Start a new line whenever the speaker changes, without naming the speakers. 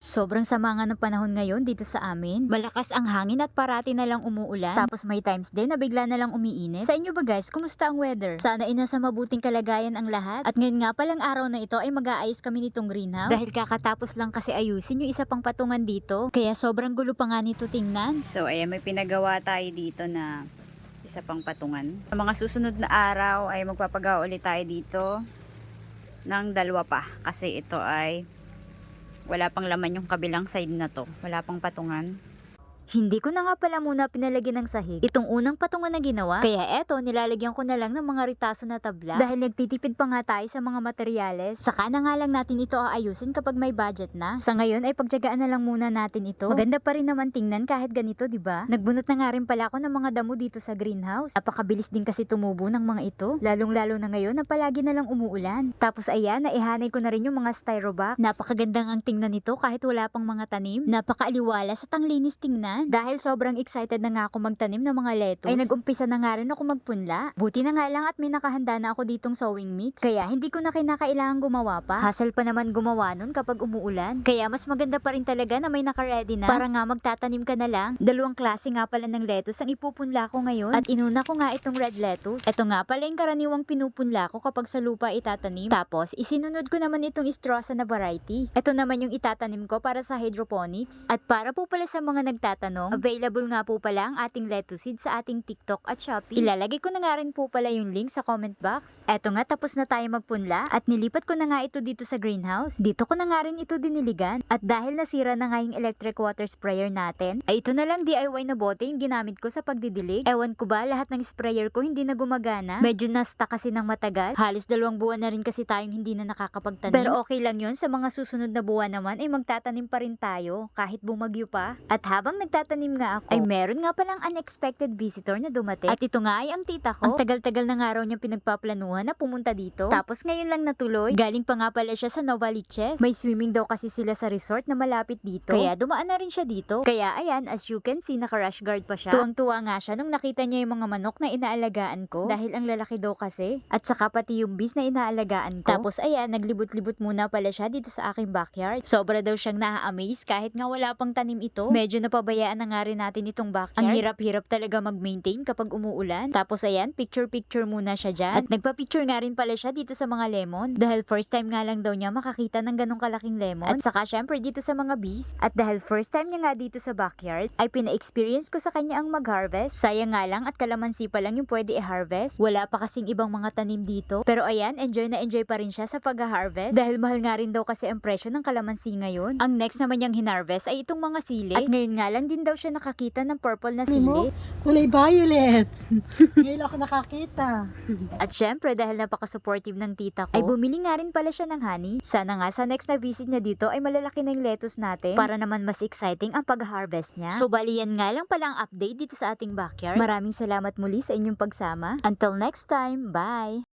Sobrang sama nga ng panahon ngayon dito sa amin. Malakas ang hangin at parati na lang umuulan. Tapos may times din na bigla na lang umiinit. Sa inyo ba guys, kumusta ang weather? Sana ay nasa mabuting kalagayan ang lahat. At ngayon nga palang araw na ito ay mag-aayos kami nitong greenhouse. Dahil kakatapos lang kasi ayusin yung isa pang patungan dito. Kaya sobrang gulo pa nga nito tingnan.
So, ayan, may pinagawa tayo dito na isa pang patungan. Sa mga susunod na araw ay magpapagawa ulit tayo dito ng dalawa pa. Kasi ito ay wala pang laman yung kabilang side na to. Wala pang patungan.
Hindi ko na nga pala muna pinalagyan ng sahig. Itong unang patungan na ginawa. Kaya eto, nilalagyan ko na lang ng mga ritaso na tabla. Dahil nagtitipid pa nga tayo sa mga materyales. Saka na nga lang natin ito aayusin kapag may budget na. Sa ngayon ay pagtyagaan na lang muna natin ito. Maganda pa rin naman tingnan kahit ganito, di ba? Nagbunot na nga rin pala ako ng mga damo dito sa greenhouse. Napakabilis din kasi tumubo ng mga ito. Lalong-lalo na ngayon na palagi na lang umuulan. Tapos ayan, naihanay ko na rin yung mga styrobox. Napakagandang ang tingnan nito kahit wala pang mga tanim. Napakaaliwalas at ang linis tingnan. Dahil sobrang excited na nga ako magtanim ng mga lettuce, ay nag-umpisa na nga rin ako magpunla. Buti na nga lang at may nakahanda na ako ditong sewing mix. Kaya hindi ko na kinakailangan gumawa pa. Hassle pa naman gumawa nun kapag umuulan. Kaya mas maganda pa rin talaga na may naka-ready na. Para nga magtatanim ka na lang. Dalawang klase nga pala ng lettuce ang ipupunla ko ngayon. At inuna ko nga itong red lettuce. Ito nga pala yung karaniwang pinupunla ko kapag sa lupa itatanim. Tapos, isinunod ko naman itong istrosa na variety. Ito naman yung itatanim ko para sa hydroponics. At para po pala sa mga nagtatanong, available nga po pala ang ating lettuce seed sa ating TikTok at Shopee. Ilalagay ko na nga rin po pala yung link sa comment box. Eto nga, tapos na tayo magpunla at nilipat ko na nga ito dito sa greenhouse. Dito ko na nga rin ito diniligan. At dahil nasira na nga yung electric water sprayer natin, ay ito na lang DIY na bote yung ginamit ko sa pagdidilig. Ewan ko ba, lahat ng sprayer ko hindi na gumagana. Medyo nasta kasi ng matagal. Halos dalawang buwan na rin kasi tayong hindi na nakakapagtanim. Pero okay lang yun, sa mga susunod na buwan naman ay magtatanim pa rin tayo kahit bumagyo pa. At habang nagtatanim nga ako, ay meron nga palang unexpected visitor na dumating. At ito nga ay ang tita ko. Ang tagal-tagal na nga raw niyang pinagpaplanuhan na pumunta dito. Tapos ngayon lang natuloy. Galing pa nga pala siya sa Novaliches. May swimming daw kasi sila sa resort na malapit dito. Kaya dumaan na rin siya dito. Kaya ayan, as you can see, naka-rush guard pa siya. Tuwang-tuwa nga siya nung nakita niya yung mga manok na inaalagaan ko. Dahil ang lalaki daw kasi. At saka pati yung bees na inaalagaan ko. Tapos ayan, naglibot-libot muna pala siya dito sa aking backyard. Sobra daw siyang na-amaze kahit nga wala pang tanim ito. Medyo napabayaan na nga rin natin itong backyard. Ang hirap-hirap talaga mag-maintain kapag umuulan. Tapos ayan, picture-picture muna siya dyan. At nagpa-picture nga rin pala siya dito sa mga lemon. Dahil first time nga lang daw niya makakita ng ganong kalaking lemon. At saka syempre dito sa mga bees. At dahil first time niya nga dito sa backyard, ay pina-experience ko sa kanya ang mag-harvest. Sayang nga lang at kalamansi pa lang yung pwede i-harvest. Wala pa kasing ibang mga tanim dito. Pero ayan, enjoy na enjoy pa rin siya sa pag-harvest. Dahil mahal nga rin daw kasi ang presyo ng kalamansi ngayon. Ang next naman niyang hinarvest ay itong mga sili. At ngayon nga lang din daw siya nakakita ng purple na
Ano
sili.
Kulay violet. Ngayon ako nakakita.
At syempre dahil napaka-supportive ng tita ko, ay bumili nga rin pala siya ng honey. Sana nga sa next na visit niya dito ay malalaki na yung lettuce natin para naman mas exciting ang pag-harvest niya. So bali yan nga lang pala ang update dito sa ating backyard. Maraming salamat muli sa inyong pagsama. Until next time, bye!